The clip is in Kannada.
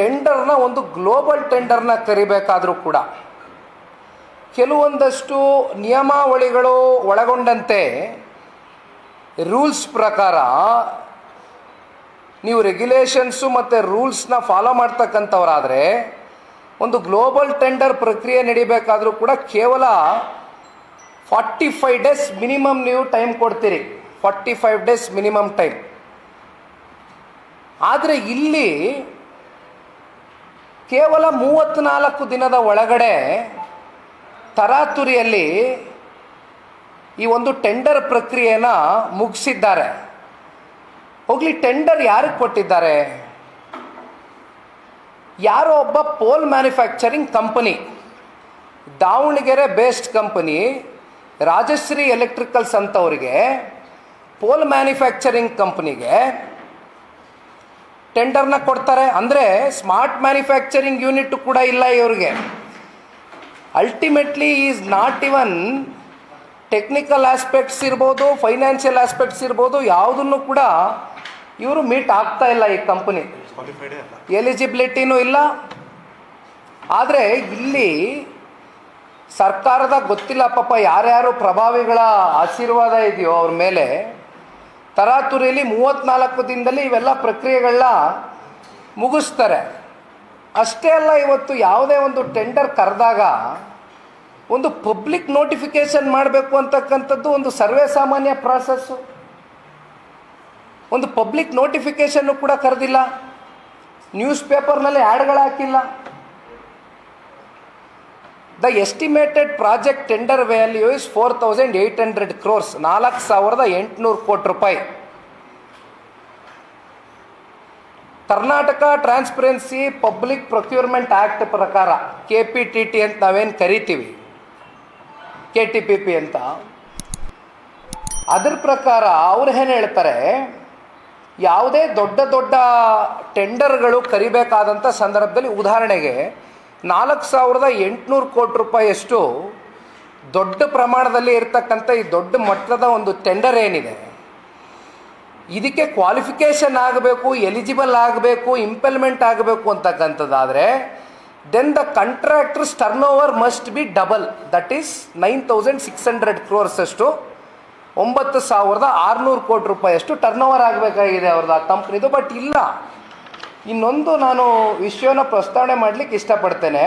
ಟೆಂಡರ್ನ ಒಂದು ಗ್ಲೋಬಲ್ ಟೆಂಡರ್ನ ಕರಿಬೇಕಾದರೂ ಕೂಡ ಕೆಲವೊಂದಷ್ಟು ನಿಯಮಾವಳಿಗಳು ಒಳಗೊಂಡಂತೆ ರೂಲ್ಸ್ ಪ್ರಕಾರ ನೀವು ರೆಗ್ಯುಲೇಷನ್ಸು ಮತ್ತು ರೂಲ್ಸ್ನ ಫಾಲೋ ಮಾಡ್ತಕ್ಕಂಥವರಾದರೆ ಒಂದು ಗ್ಲೋಬಲ್ ಟೆಂಡರ್ ಪ್ರಕ್ರಿಯೆ ನಡಿಬೇಕಾದರೂ ಕೂಡ ಕೇವಲ ಫಾರ್ಟಿ ಫೈವ್ ಡೇಸ್ ಮಿನಿಮಮ್ ನೀವು ಟೈಮ್ ಕೊಡ್ತೀರಿ. Forty five days minimum time ಆದರೆ ಇಲ್ಲಿ ಕೇವಲ ಮೂವತ್ತ್ನಾಲ್ಕು ದಿನದ ಒಳಗಡೆ ತರಾತುರಿಯಲ್ಲಿ ಈ ಒಂದು ಟೆಂಡರ್ ಪ್ರಕ್ರಿಯೆನ ಮುಗಿಸಿದ್ದಾರೆ. ಹೋಗ್ಲಿ, ಟೆಂಡರ್ ಯಾರಿಗೆ ಕೊಟ್ಟಿದ್ದಾರೆ? ಯಾರೋ ಒಬ್ಬ pole manufacturing company, Davanagere based company, Rajashree electricals ಅಂತವರಿಗೆ, ಪೋಲ್ ಮ್ಯಾನುಫ್ಯಾಕ್ಚರಿಂಗ್ ಕಂಪ್ನಿಗೆ ಟೆಂಡರ್ನ ಕೊಡ್ತಾರೆ. ಅಂದರೆ ಸ್ಮಾರ್ಟ್ ಮ್ಯಾನುಫ್ಯಾಕ್ಚರಿಂಗ್ ಯೂನಿಟ್ ಕೂಡ ಇಲ್ಲ ಇವರಿಗೆ. Ultimately is not even technical aspects ಇರ್ಬೋದು ಫೈನಾನ್ಷಿಯಲ್ ಆಸ್ಪೆಕ್ಟ್ಸ್ ಇರ್ಬೋದು ಯಾವುದನ್ನು ಕೂಡ ಇವರು ಮೀಟ್ ಆಗ್ತಾ ಇಲ್ಲ ಈ ಕಂಪನಿ ಎಲಿಜಿಬಿಲಿಟಿನೂ ಇಲ್ಲ. ಆದರೆ ಇಲ್ಲಿ ಸರ್ಕಾರದ ಗೊತ್ತಿಲ್ಲ ಪಾಪ ಯಾರ್ಯಾರು ಪ್ರಭಾವಿಗಳ ಆಶೀರ್ವಾದ ಇದೆಯೋ ಅವ್ರ ಮೇಲೆ ತರಾತುರಿಯಲ್ಲಿ ಮೂವತ್ತ್ನಾಲ್ಕು ದಿನದಲ್ಲಿ ಇವೆಲ್ಲ ಪ್ರಕ್ರಿಯೆಗಳನ್ನ ಮುಗಿಸ್ತಾರೆ. ಅಷ್ಟೇ ಅಲ್ಲ, ಇವತ್ತು ಯಾವುದೇ ಒಂದು ಟೆಂಡರ್ ಕರೆದಾಗ ಒಂದು ಪಬ್ಲಿಕ್ ನೋಟಿಫಿಕೇಶನ್ ಮಾಡಬೇಕು ಅಂತಕ್ಕಂಥದ್ದು ಒಂದು ಸರ್ವೇ ಸಾಮಾನ್ಯ ಪ್ರಾಸೆಸ್ಸು. ಒಂದು ಪಬ್ಲಿಕ್ ನೋಟಿಫಿಕೇಶನ್ನು ಕೂಡ ಕರೆದಿಲ್ಲ. ನ್ಯೂಸ್ ಪೇಪರ್ನಲ್ಲಿ ಆ್ಯಡ್ಗಳು ಹಾಕಿಲ್ಲ. The estimated project tender value is four thousand eight hundred crores ನಾಲ್ಕು ಸಾವಿರದ ಎಂಟುನೂರು ಕೋಟಿ ರೂಪಾಯಿ. Karnataka transparency public procurement act ಪ್ರಕಾರ ಕೆ ಪಿ ಟಿ ಟಿ ಅಂತ ನಾವೇನು ಕರಿತೀವಿ? ಕೆ ಟಿ ಪಿ ಪಿ ಅಂತ. ಅದ್ರ ಪ್ರಕಾರ ಅವ್ರು ಏನು ಹೇಳ್ತಾರೆ? ಯಾವುದೇ ದೊಡ್ಡ ದೊಡ್ಡ ಟೆಂಡರ್ಗಳು ಕರಿಬೇಕಾದಂಥ ಸಂದರ್ಭದಲ್ಲಿ ಉದಾಹರಣೆಗೆ ನಾಲ್ಕು ಸಾವಿರದ ಎಂಟುನೂರು ಕೋಟಿ ರೂಪಾಯಿಯಷ್ಟು ದೊಡ್ಡ ಪ್ರಮಾಣದಲ್ಲಿ ಇರ್ತಕ್ಕಂಥ ಈ ದೊಡ್ಡ ಮಟ್ಟದ ಒಂದು ಟೆಂಡರ್ ಏನಿದೆ. ಇದಕ್ಕೆ ಕ್ವಾಲಿಫಿಕೇಷನ್ ಆಗಬೇಕು ಎಲಿಜಿಬಲ್ ಆಗಬೇಕು ಇಂಪ್ಲಿಮೆಂಟ್ ಆಗಬೇಕು ಅಂತಕ್ಕಂಥದ್ದಾದರೆ then the contractors turnover must be double that is nine thousand six hundred crores ಅಷ್ಟು, ಒಂಬತ್ತು ಸಾವಿರದ ಆರುನೂರು ಕೋಟಿ ರೂಪಾಯಿಯಷ್ಟು ಟರ್ನ್ ಓವರ್ ಆಗಬೇಕಾಗಿದೆ ಅವ್ರದ್ದು ಆ ಕಂಪ್ನಿದು ಬಟ್ ಇಲ್ಲ ಇನ್ನೊಂದು ನಾನು ವಿಷಯನ ಪ್ರಸ್ತಾವನೆ ಮಾಡಲಿಕ್ಕೆ ಇಷ್ಟಪಡ್ತೇನೆ.